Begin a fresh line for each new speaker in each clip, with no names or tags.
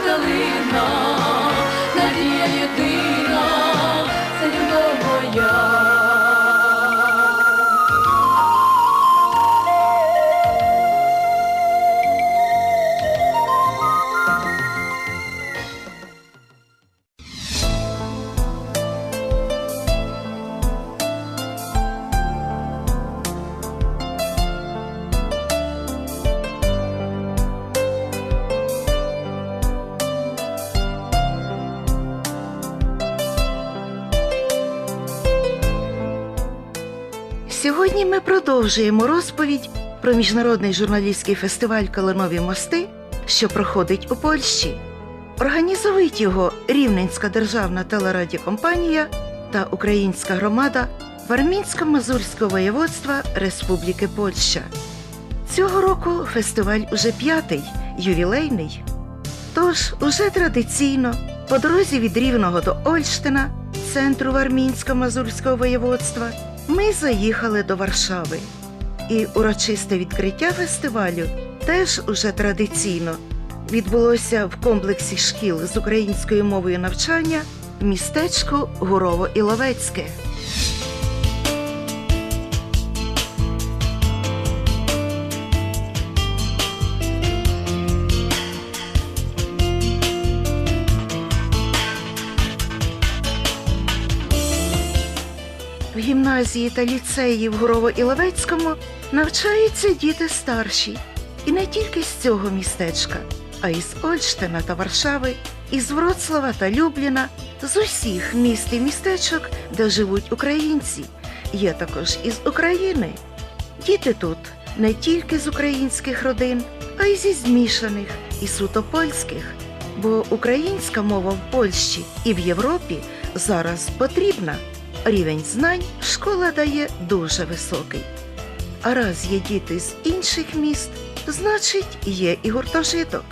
калина,
продовжуємо розповідь про міжнародний журналістський фестиваль Калинові мости, що проходить у Польщі. Організовують його Рівненська державна телерадіокомпанія та українська громада Вармінсько-Мазурського воєводства Республіки Польща. Цього року фестиваль уже п'ятий, ювілейний. Тож уже традиційно по дорозі від Рівного до Ольштина, центру Вармінсько-Мазурського воєводства, ми заїхали до Варшави. І урочисте відкриття фестивалю теж уже традиційно відбулося в комплексі шкіл з українською мовою навчання містечко Гурово-Іловецьке. В гімназії та ліцеї в Гурово-Іловецькому навчаються діти старші. І не тільки з цього містечка, а й з Ольштина та Варшави, із Вроцлава та Любліна, з усіх міст і містечок, де живуть українці. Є також із України. Діти тут не тільки з українських родин, а й зі змішаних і суто польських. Бо українська мова в Польщі і в Європі зараз потрібна. Рівень знань школа дає дуже високий. А раз є діти з інших міст, значить, є і гуртожиток.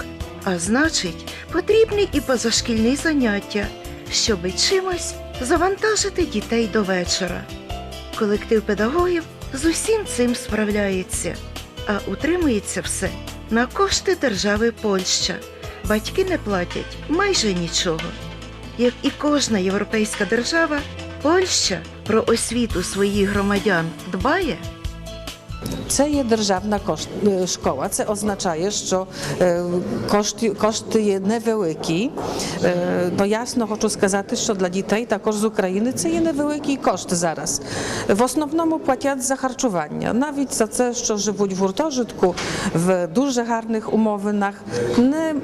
А значить, потрібні і позашкільні заняття, щоби чимось завантажити дітей до вечора. Колектив педагогів з усім цим справляється, а утримується все на кошти держави Польща. Батьки не платять майже нічого. Як і кожна європейська держава, Польща про освіту своїх громадян дбає.
Це є державна е, школа. Це означає, що е, кошти, є невеликі. Ну ясно хочу сказати, що для дітей також з України це є невеликий кошт зараз. В основному платять за харчування. Навіть за це, що живуть в гуртожитку в дуже гарних умовинах, не,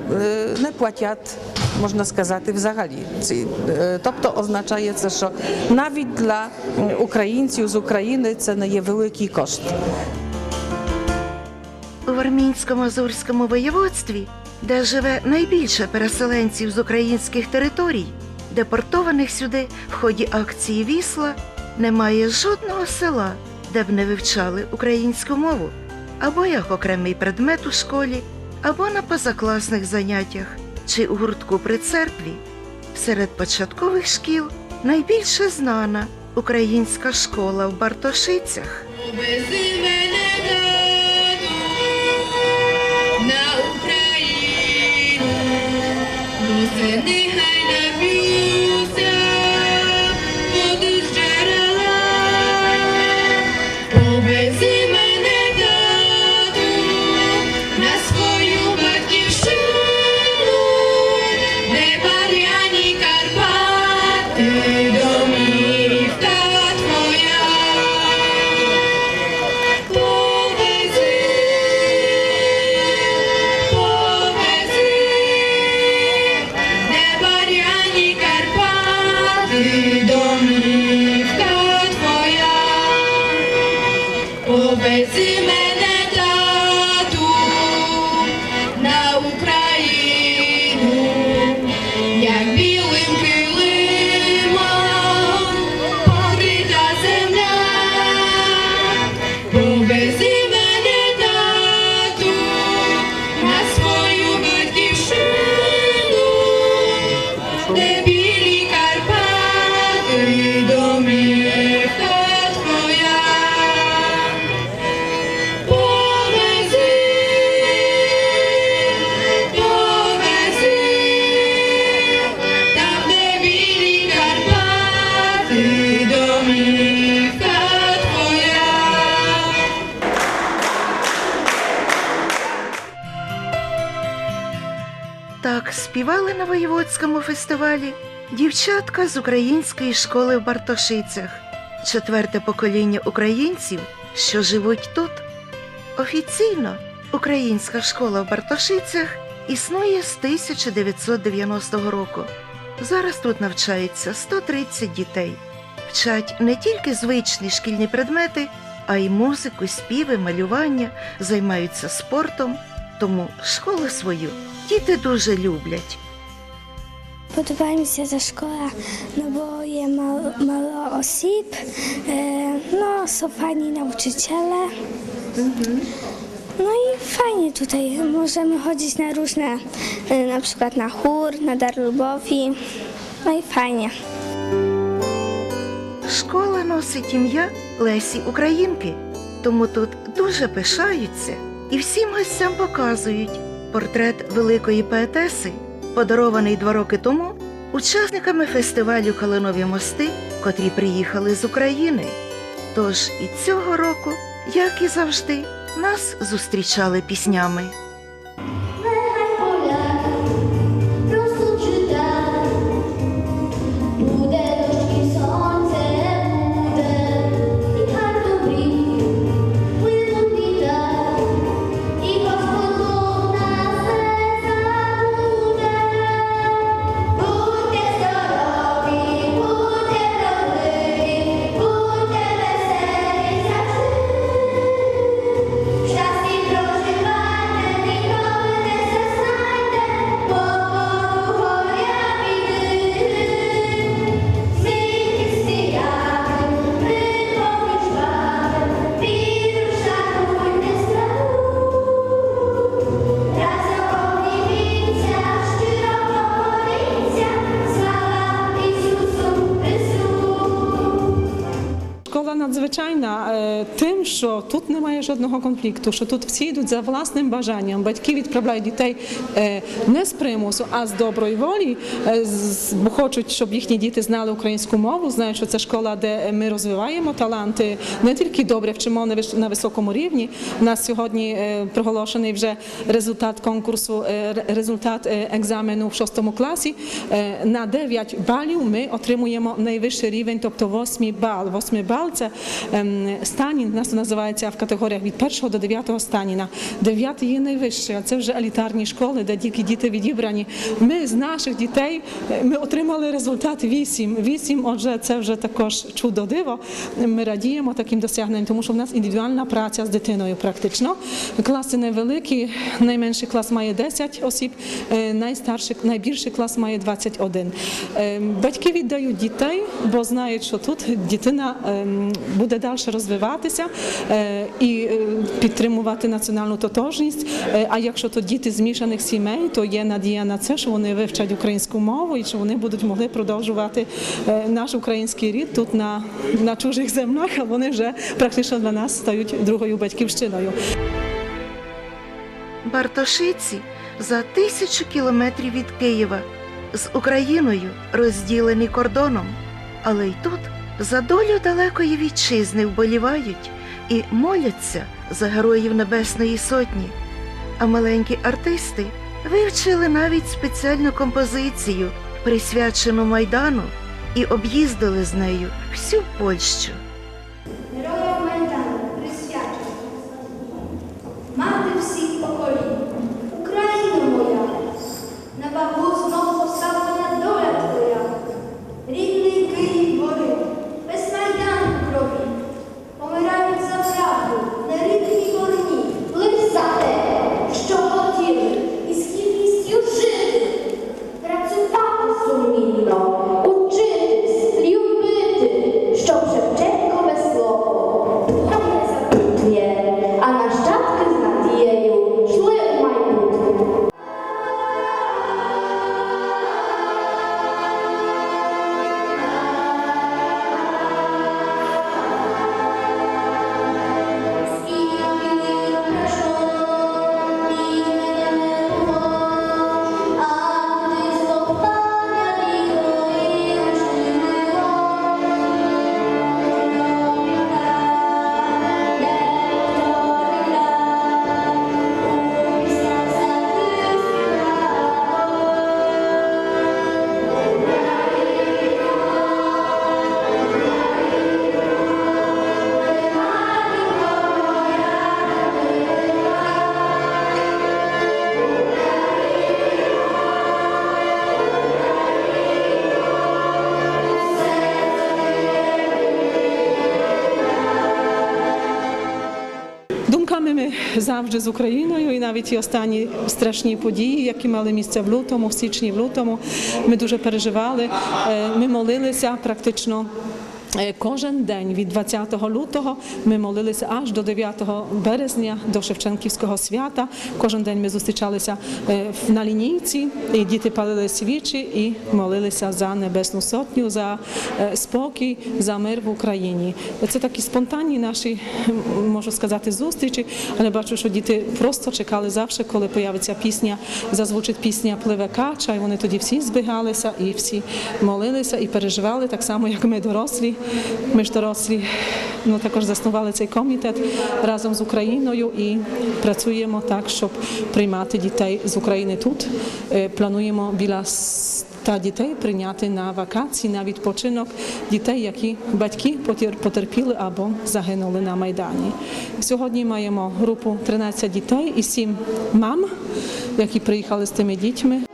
не платять. Можна сказати, взагалі. Тобто означає це, що навіть для українців з України це не є великий кошт.
У Вармінсько-Мазурському воєводстві, де живе найбільше переселенців з українських територій, депортованих сюди в ході акції Вісла, немає жодного села, де б не вивчали українську мову, або як окремий предмет у школі, або на позакласних заняттях, чи у гуртку при церкві. Серед початкових шкіл найбільше знана українська школа в Бартошицях.
Восени
воєводському фестивалі дівчатка з української школи в Бартошицях, четверте покоління українців, що живуть тут. Офіційно українська школа в Бартошицях існує з 1990 року. Зараз тут навчається 130 дітей. Вчать не тільки звичні шкільні предмети, а й музику, співи, малювання, займаються спортом. Тому школу свою діти дуже люблять.
Się ta szkoła, no bo jest mało, mało osób, e, no są fajni nauczyciele. No i fajnie tutaj, możemy chodzić na różne, e, na przykład na chór, na dar lubowi.
Школа носить ім'я Лесі Українки, тому тут дуже пишаються і всім гостям показують портрет великої поетеси, подарований два роки тому учасниками фестивалю Калинові мости, котрі приїхали з України. Тож і цього року, як і завжди, нас зустрічали піснями.
Тим, що тут немає жодного конфлікту, що тут всі йдуть за власним бажанням. Батьки відправляють дітей е, не з примусу, а з доброї волі, е, бо хочуть, щоб їхні діти знали українську мову, знають, що це школа, де ми розвиваємо таланти, не тільки добре вчимо на високому рівні. У нас сьогодні е, проголошений вже результат конкурсу, результат екзамену в шостому класі. На 9 балів ми отримуємо найвищий рівень, тобто 8 бал. 8 бал це ем, станін, нас це називається в категоріях від 1 до 9 станіна. 9 є найвище, а це вже елітарні школи, де тільки діти відібрані. Ми з наших дітей ми отримали результат 8. 8, отже, це вже також чудо диво. Ми радіємо таким досягненням, тому що в нас індивідуальна праця з дитиною практично. Класи невеликі, найменший клас має 10 осіб, е, найстарший, найбільший клас має 21. Е, Батьки віддають дітей, бо знають, що тут дитина ем, буде далі розвиватися е, і е, підтримувати національну тотожність. Е, А якщо то діти з мішаних сімей, то є надія на це, що вони вивчать українську мову і що вони будуть могли продовжувати е, наш український рід тут на, на чужих землях, а вони вже практично для нас стають другою батьківщиною.
Бартошиці за тисячу кілометрів від Києва з Україною розділені кордоном, але й тут за долю далекої вітчизни вболівають і моляться за героїв Небесної Сотні. А маленькі артисти вивчили навіть спеціальну композицію, присвячену Майдану, і об'їздили з нею всю Польщу.
Завжди з Україною, і навіть ті останні страшні події, які мали місце в лютому, в січні, в лютому, ми дуже переживали. Е, Ми молилися практично. Е, Кожен день від 20 лютого ми молилися аж до 9 березня, до Шевченківського свята. Кожен день ми зустрічалися е, на лінійці, і діти палили свічі і молилися за Небесну Сотню, за е, спокій, за мир в Україні. Це такі спонтанні наші, можу сказати, зустрічі, але бачу, що діти просто чекали завжди, коли появиться пісня, зазвучить пісня Пливе кача, і вони тоді всі збігалися і всі молилися і переживали так само, як ми дорослі. Ми ж дорослі ну, також заснували цей комітет разом з Україною і працюємо так, щоб приймати дітей з України тут. Е, Плануємо біля 100 дітей прийняти на вакації, на відпочинок дітей, які батьки потерпіли або загинули на Майдані. Сьогодні маємо групу 13 дітей і 7 мам, які приїхали з тими дітьми.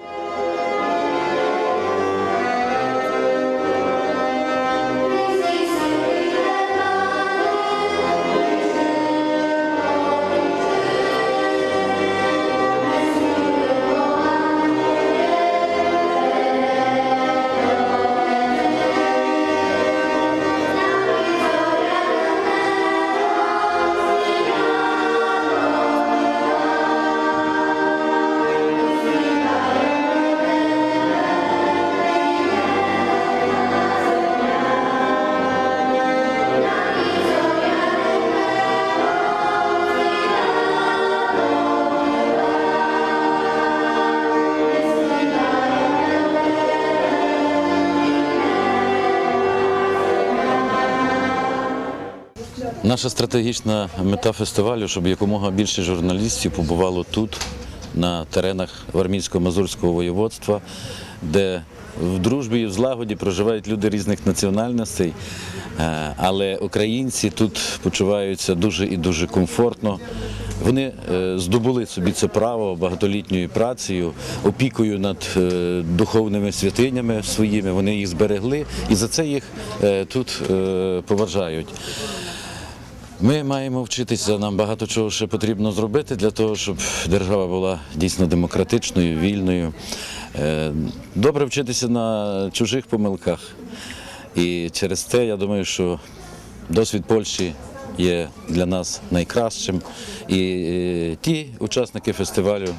Наша стратегічна мета фестивалю, щоб якомога більше журналістів побувало тут, на теренах Вармійсько-Мазурського воєводства, де в дружбі і в злагоді проживають люди різних національностей, Е, але українці тут почуваються дуже і дуже комфортно. Вони е, здобули собі це право багатолітньою працею, опікою над е, духовними святинями своїми. Вони їх зберегли і за це їх тут поважають. Ми маємо вчитися, нам багато чого ще потрібно зробити для того, щоб держава була дійсно демократичною, вільною. Е, Добре вчитися на чужих помилках. І через те я думаю, що досвід Польщі є для нас найкращим. І е, ті учасники фестивалю,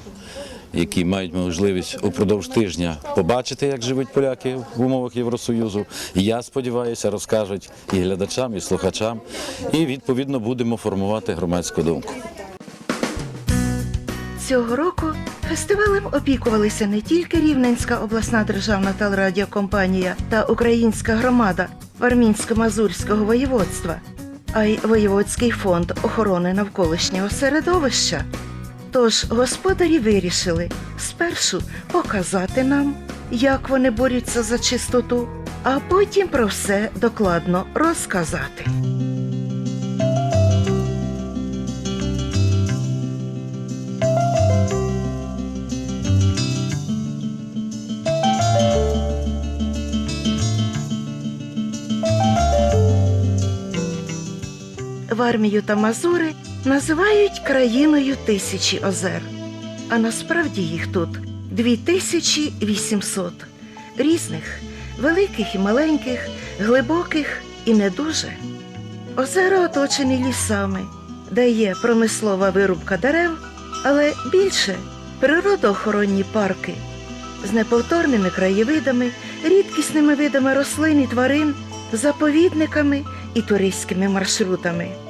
які мають можливість упродовж тижня побачити, як живуть поляки в умовах Євросоюзу. Я сподіваюся, розкажуть і глядачам, і слухачам. І відповідно будемо формувати громадську думку.
Цього року фестивалем опікувалися не тільки Рівненська обласна державна телерадіокомпанія та українська громада Вармінсько-Мазурського воєводства, а й Воєводський фонд охорони навколишнього середовища. Тож господарі вирішили спершу показати нам, як вони борються за чистоту, а потім про все докладно розказати. Вармію та Мазури називають країною тисячі озер, а насправді їх тут 2800 різних, великих і маленьких, глибоких і не дуже. Озера оточені лісами, де є промислова вирубка дерев, але більше природоохоронні парки з неповторними краєвидами, рідкісними видами рослин і тварин, заповідниками і туристськими маршрутами.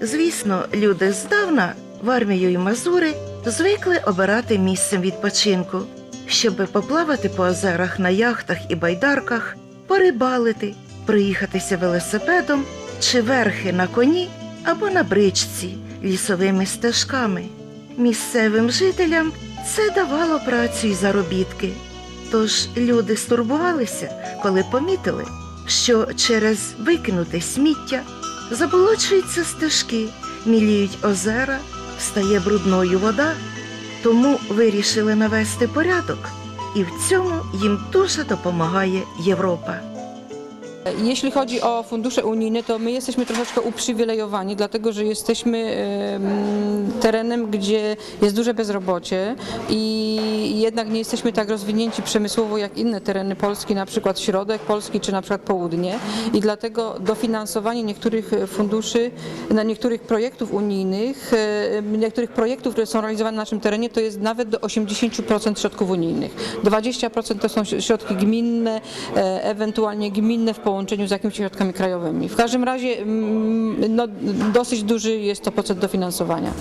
Звісно, люди здавна в армію і Мазури звикли обирати місцем відпочинку, щоби поплавати по озерах на яхтах і байдарках, порибалити, проїхатися велосипедом чи верхи на коні або на бричці лісовими стежками. Місцевим жителям це давало працю і заробітки. Тож люди стурбувалися, коли помітили, що через викинуте сміття заболочуються стежки, міліють озера, стає брудною вода, тому вирішили навести порядок, і в цьому їм дуже допомагає Європа.
Jeśli chodzi o fundusze unijne, to my jesteśmy troszeczkę uprzywilejowani, dlatego że jesteśmy em, terenem, gdzie jest duże bezrobocie i jednak nie jesteśmy tak rozwinięci przemysłowo jak inne tereny Polski, na przykład środek Polski czy na przykład południe i dlatego dofinansowanie niektórych funduszy, na niektórych projektów unijnych, niektórych projektów, które są realizowane na naszym terenie, to jest nawet do 80% środków unijnych. 20% to są środki gminne, e, ewentualnie gminne w połączeniu z jakimiś środkami krajowymi. W każdym razie mm, no, dosyć duży jest to procent dofinansowania.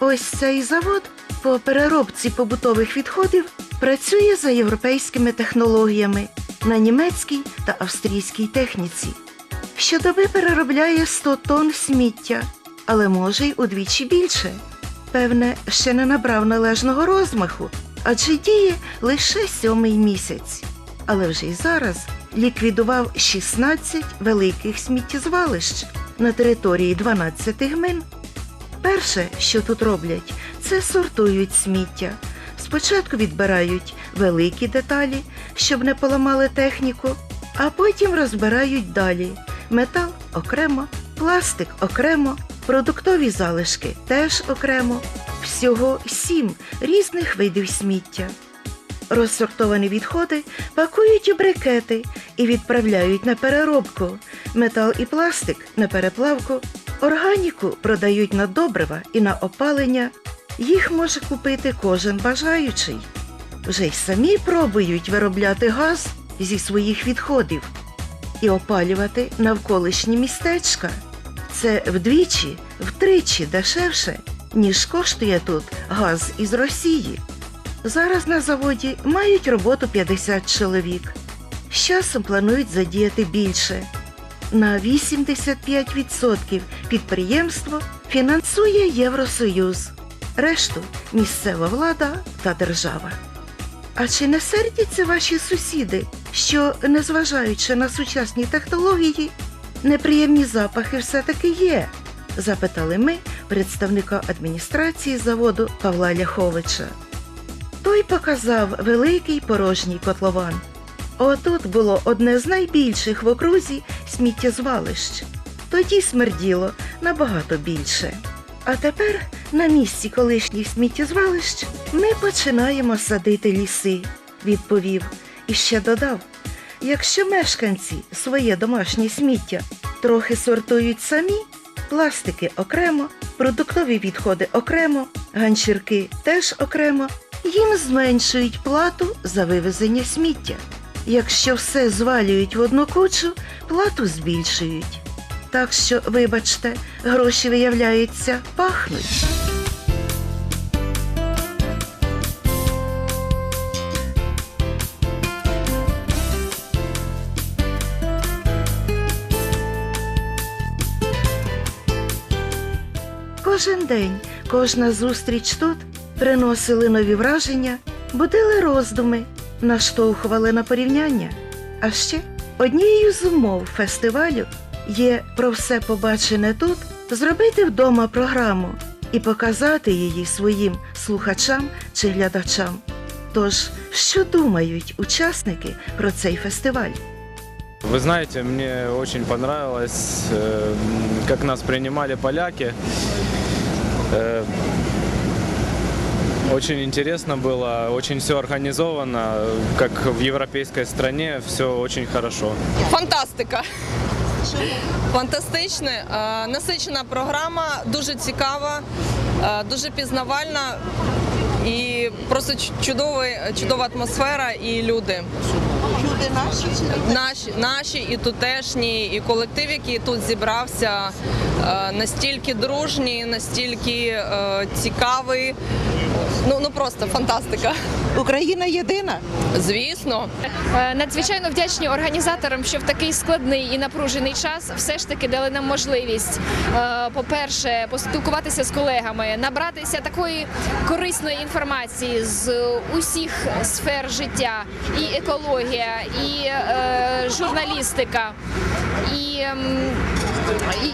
Ось цей завод по переробці побутових відходів працює за європейськими технологіями на німецькій та австрійській техніці. Щодоби переробляє 100 тонн сміття, але може й удвічі більше. Певне, ще не набрав належного розмаху, адже діє лише сьомий місяць. Але вже й зараз ліквідував 16 великих сміттєзвалищ на території 12 гмин. Перше, що тут роблять, це сортують сміття. Спочатку відбирають великі деталі, щоб не поламали техніку, а потім розбирають далі. Метал окремо, пластик окремо, продуктові залишки теж окремо. Всього сім різних видів сміття. Розсортовані відходи пакують у брикети і відправляють на переробку. Метал і пластик на переплавку, органіку продають на добрива і на опалення. Їх може купити кожен бажаючий. Вже й самі пробують виробляти газ зі своїх відходів і опалювати навколишні містечка. Це вдвічі, втричі дешевше, ніж коштує тут газ із Росії. Зараз на заводі мають роботу 50 чоловік. З часом планують задіяти більше. На 85% підприємство фінансує Євросоюз, решту місцева влада та держава. А чи не сердяться ваші сусіди, що, незважаючи на сучасні технології, неприємні запахи все-таки є? запитали ми представника адміністрації заводу Павла Ляховича. Той показав великий порожній котлован. Отут було одне з найбільших в окрузі сміттєзвалищ. Тоді смерділо набагато більше. А тепер на місці колишніх сміттєзвалищ ми починаємо садити ліси, відповів і ще додав. Якщо мешканці своє домашнє сміття трохи сортують самі, пластики окремо, продуктові відходи окремо, ганчірки теж окремо, їм зменшують плату за вивезення сміття. Якщо все звалюють в одну кучу, плату збільшують. Так що, вибачте, гроші, виявляється, пахнуть. Кожен день, кожна зустріч тут приносили нові враження, будили роздуми, наштовхували на порівняння. А ще однією з умов фестивалю є про все побачене тут зробити вдома програму і показати її своїм слухачам чи глядачам. Тож, що думають учасники про цей фестиваль?
Вы знаете, мне очень понравилось, как нас принимали поляки. Очень интересно было, очень все организовано, как в европейской стране, все очень хорошо.
Фантастика. Фантастична, насичена програма, дуже цікава, дуже пізнавальна і просто чудовий, чудова атмосфера і люди. Люди наші наші, наші і тутешні, і колектив, який тут зібрався, настільки дружній, настільки цікавий. Ну, ну просто фантастика.
Україна єдина.
Звісно.
Е, Надзвичайно вдячні організаторам, що в такий складний і напружений час все ж таки дали нам можливість, е, по-перше, поспілкуватися з колегами, набратися такої корисної інформації з усіх сфер життя, і екологія, і е, журналістика, і ем,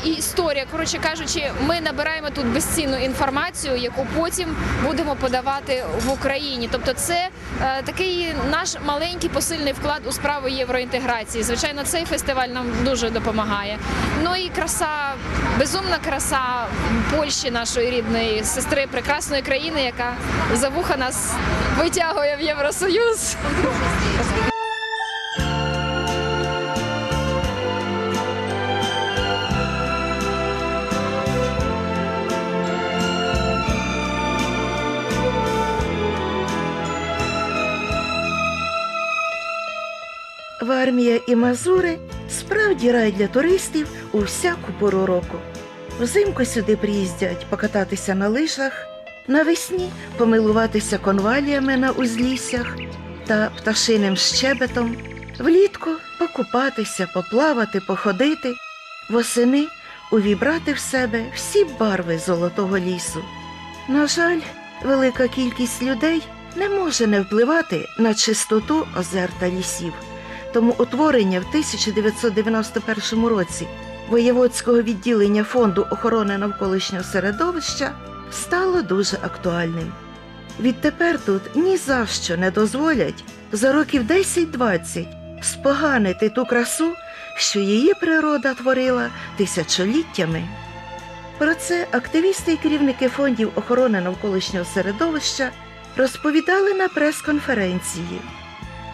і, історія. Коротше кажучи, ми набираємо тут безцінну інформацію, яку потім будемо подавати в Україні. Тобто, це е, такий наш маленький посильний вклад у справу євроінтеграції. Звичайно, цей фестиваль нам дуже допомагає. Ну і краса, безумна краса Польщі, нашої рідної сестри, прекрасної країни, яка за вуха нас витягує в Євросоюз.
Вармія і Мазури справді рай для туристів у всяку пору року. Взимку сюди приїздять покататися на лижах, навесні помилуватися конваліями на узліссях та пташиним щебетом, влітку покупатися, поплавати, походити, восени увібрати в себе всі барви золотого лісу. На жаль, велика кількість людей не може не впливати на чистоту озер та лісів. Тому утворення в 1991 році воєводського відділення фонду охорони навколишнього середовища стало дуже актуальним. Відтепер тут ні за що не дозволять за років 10-20 споганити ту красу, що її природа творила тисячоліттями. Про це активісти і керівники фондів охорони навколишнього середовища розповідали на прес-конференції.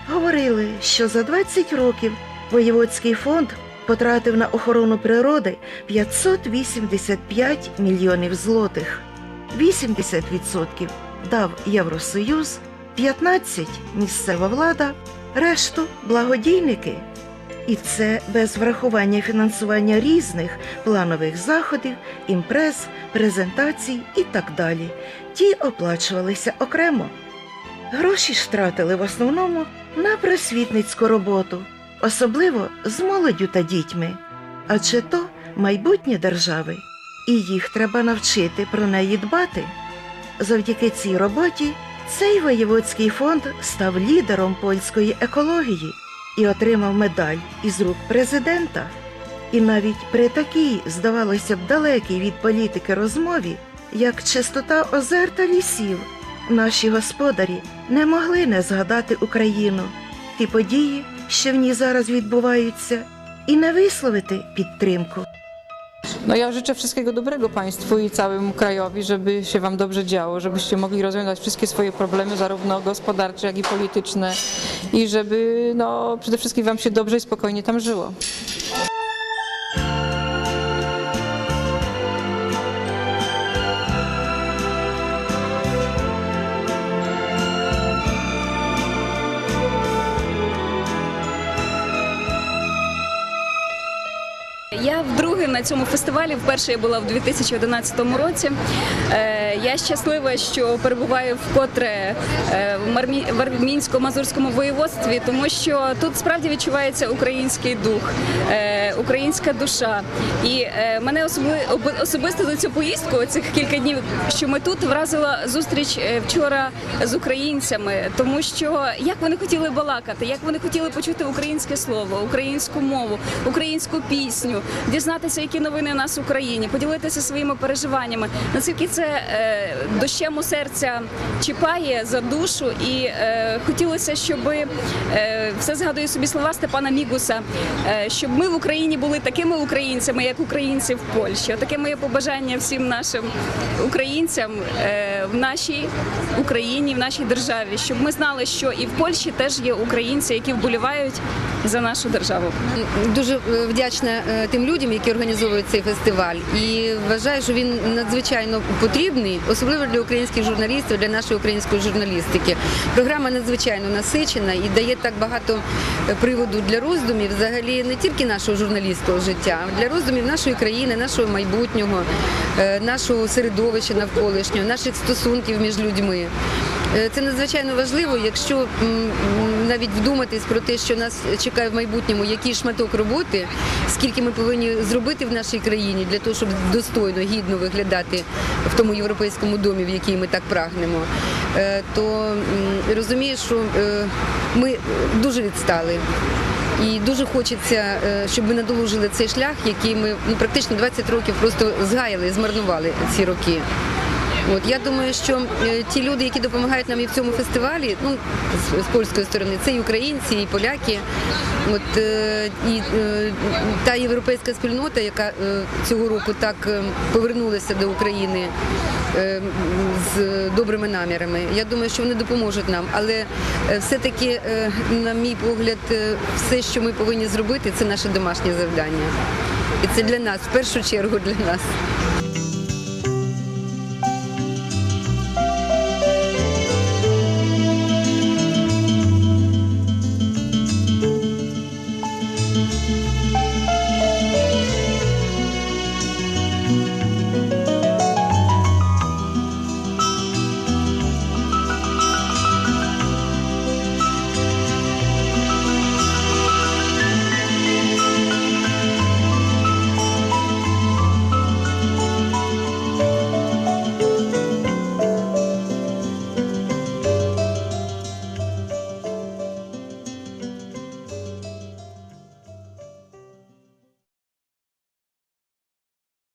Говорили, що за 20 років Воєводський фонд потратив на охорону природи 585 мільйонів злотих. 80% дав Євросоюз, 15% місцева влада, решту благодійники. І це без врахування фінансування різних планових заходів, імпрез, презентацій і так далі. Ті оплачувалися окремо. Гроші ж тратили в основному на просвітницьку роботу, особливо з молоддю та дітьми. Адже то майбутнє держави, і їх треба навчити про неї дбати. Завдяки цій роботі цей воєводський фонд став лідером польської екології і отримав медаль із рук президента. І навіть при такій, здавалося б, далекій від політики розмові, як чистота озер та лісів, наші господарі не могли не згадати Україну, ті події, що в ній зараз відбуваються, і не висловити підтримку.
No ja życzę wszystkiego dobrego Państwu i całemu krajowi, żeby się Wam dobrze działo, żebyście mogli rozwiązać wszystkie swoje problemy, zarówno gospodarcze, jak i polityczne i żeby no, przede wszystkim Wam się dobrze i spokojnie tam żyło.
На цьому фестивалі. Вперше я була в 2011 році. Е, Я щаслива, що перебуваю вкотре е, в Армінсько-Мазурському воєводстві, тому що тут справді відчувається український дух, е, українська душа. І мене особисто за цю поїздку цих кілька днів, що ми тут вразила зустріч вчора з українцями, тому що як вони хотіли балакати, як вони хотіли почути українське слово, українську мову, українську пісню, дізнатися, які новини у нас в Україні, поділитися своїми переживаннями. Наскільки це е, дощем у серця чіпає за душу, і е, хотілося, щоб е, все згадую собі слова Степана Мігуса, щоб ми в Україні були такими українцями, як українці в Польщі. Таке моє побажання всім нашим українцям в нашій Україні, в нашій державі, щоб ми знали, що і в Польщі теж є українці, які вболівають за нашу державу.
Дуже вдячна тим людям, які організовують цей фестиваль, і вважаю, що він надзвичайно потрібний, особливо для українських журналістів, для нашої української журналістики. Програма надзвичайно насичена і дає так багато е, приводу для роздумів, взагалі не тільки нашого журналістського життя, а для роздумів нашої країни, нашого майбутнього, е, нашого середовища навколишнього, наших стосунків між людьми. Е, Це надзвичайно важливо, якщо навіть вдуматись про те, що нас чекає в майбутньому, який шматок роботи, скільки ми повинні зробити в нашій країні для того, щоб достойно, гідно виглядати в тому європейському домі, в який ми так прагнемо, е, то розумієш, що е, ми дуже відстали. І дуже хочеться, щоб ми надолужили цей шлях, який ми ну, практично 20 років просто згаяли, змарнували ці роки. От я думаю, що е, ті люди, які допомагають нам і в цьому фестивалі, ну з, з польської сторони, це і українці, і поляки. От е, і е, та європейська спільнота, яка цього року так повернулася до України з добрими намірами. Я думаю, що вони допоможуть нам. Але все-таки, на мій погляд, все, що ми повинні зробити, це наше домашнє завдання. І це для нас, в першу чергу для нас.